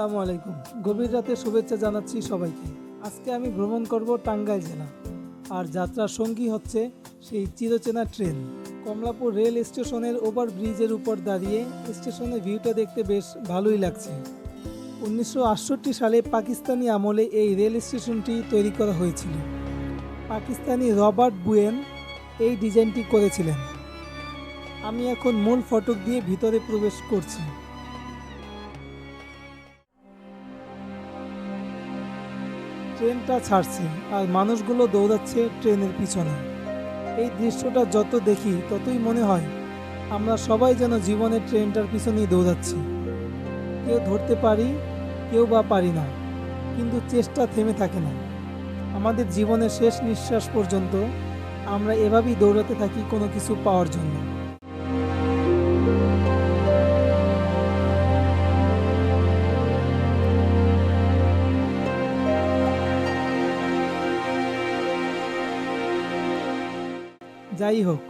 আসসালামু আলাইকুম। গভীর রাতে শুভেচ্ছা জানাচ্ছি সবাইকে। আজকে আমি ভ্রমণ করব টাঙ্গাইল জেলা। আর যাত্রার সঙ্গী হচ্ছে সেই চিরচেনা ট্রেন। কমলাপুর রেল স্টেশনের ওভার ব্রিজের উপর দাঁড়িয়ে স্টেশনের ভিউটা দেখতে বেশ ভালোই লাগছে। উনিশশো আটষট্টি সালে পাকিস্তানি আমলে এই রেল স্টেশনটি তৈরি করা হয়েছিল। পাকিস্তানি রবার্ট বুয়েন এই ডিজাইনটি করেছিলেন। আমি এখন মূল ফটক দিয়ে ভিতরে প্রবেশ করছি। ট্রেনটা ছাড়ছে আর মানুষগুলো দৌড়াচ্ছে ট্রেনের পিছনে। এই দৃশ্যটা যত দেখি, ততই মনে হয় আমরা সবাই যেন জীবনের ট্রেনটার পিছনেই দৌড়াচ্ছি। কেউ ধরতে পারি, কেউ বা পারি না, কিন্তু চেষ্টা থেমে থাকে না। আমাদের জীবনের শেষ নিঃশ্বাস পর্যন্ত আমরা এভাবেই দৌড়াতে থাকি কোনো কিছু পাওয়ার জন্য। যাই হোক,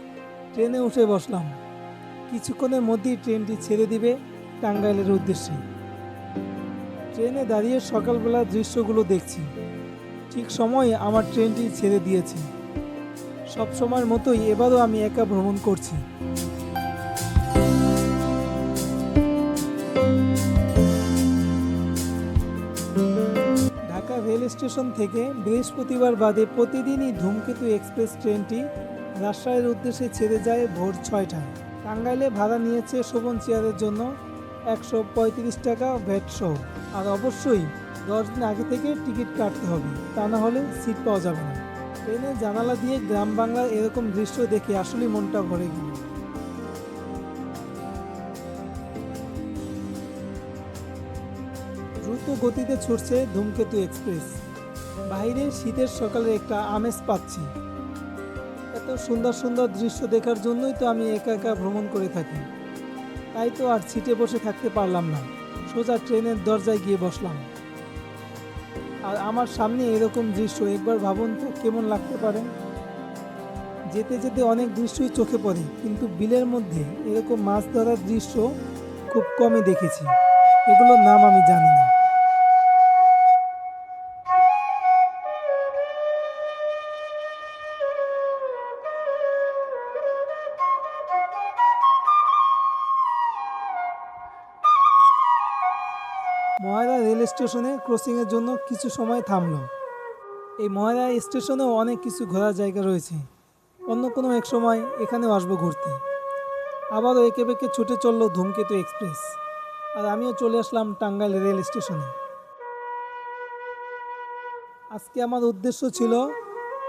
ট্রেনে উঠে বসলাম। কিছুক্ষণের মধ্যেই ট্রেনটি ছেড়ে দিবে টাঙ্গাইলের উদ্দেশ্যে। ট্রেনে দাঁড়িয়ে সকালবেলার দৃশ্যগুলো দেখছি। ঠিক সময়ে আমার ট্রেনটি ছেড়ে দিয়েছে। সব সময়ের মতোই এবারও আমি একা ভ্রমণ করছি। ঢাকা রেল স্টেশন থেকে বৃহস্পতিবার বাদে প্রতিদিনই ধূমকেতু এক্সপ্রেস ট্রেনটি রাজশাহীর উদ্দেশ্যে ছেড়ে যায় ভোর ছয়টায়। টাঙ্গাইলে ভাড়া নিয়েছে শোভন চেয়ারের জন্য একশো পঁয়ত্রিশ টাকা ভ্যাট সহ। আর অবশ্যই দশ দিন আগে থেকে টিকিট কাটতে হবে, তা না হলে সিট পাওয়া যাবে না। ট্রেনের জানালা দিয়ে গ্রাম বাংলার এরকম দৃশ্য দেখে আসলেই মনটা ভরে গেল। দ্রুত গতিতে ছুটছে ধূমকেতু এক্সপ্রেস। বাইরে শীতের সকালে একটা আমেজ পাচ্ছি। এত সুন্দর সুন্দর দৃশ্য দেখার জন্যই তো আমি একা একা ভ্রমণ করে থাকি। তাই তো আর সিটে বসে থাকতে পারলাম না। সোজা ট্রেনের দরজায় গিয়ে বসলাম। আর আমার সামনে এরকম দৃশ্য, একবার ভাবুন তো কেমন লাগতে পারে। যেতে যেতে অনেক দৃশ্যই চোখে পড়ে, কিন্তু বিলের মধ্যে এরকম মাছ ধরার দৃশ্য খুব কমই দেখেছি। এগুলোর নাম আমি জানি না। ময়রা রেল স্টেশনে ক্রসিংয়ের জন্য কিছু সময় থামল। এই ময়রা স্টেশনেও অনেক কিছু ঘোরার জায়গা রয়েছে। অন্য কোনো এক সময় এখানে আসব ঘুরতে। আবারও একে বেঁকে ছুটে চলল ধূমকেতু এক্সপ্রেস। আর আমিও চলে আসলাম টাঙ্গাইল রেল স্টেশনে। আজকে আমার উদ্দেশ্য ছিল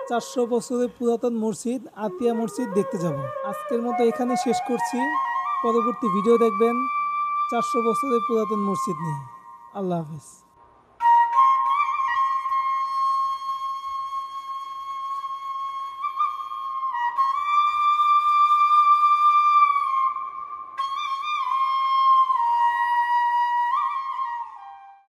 চারশো বছরের পুরাতন মসজিদ, আতিয়া মসজিদ দেখতে যাব। আজকের মতো এখানে শেষ করছি। পরবর্তী ভিডিও দেখবেন চারশো বছরের পুরাতন মসজিদ নিয়ে। I love us.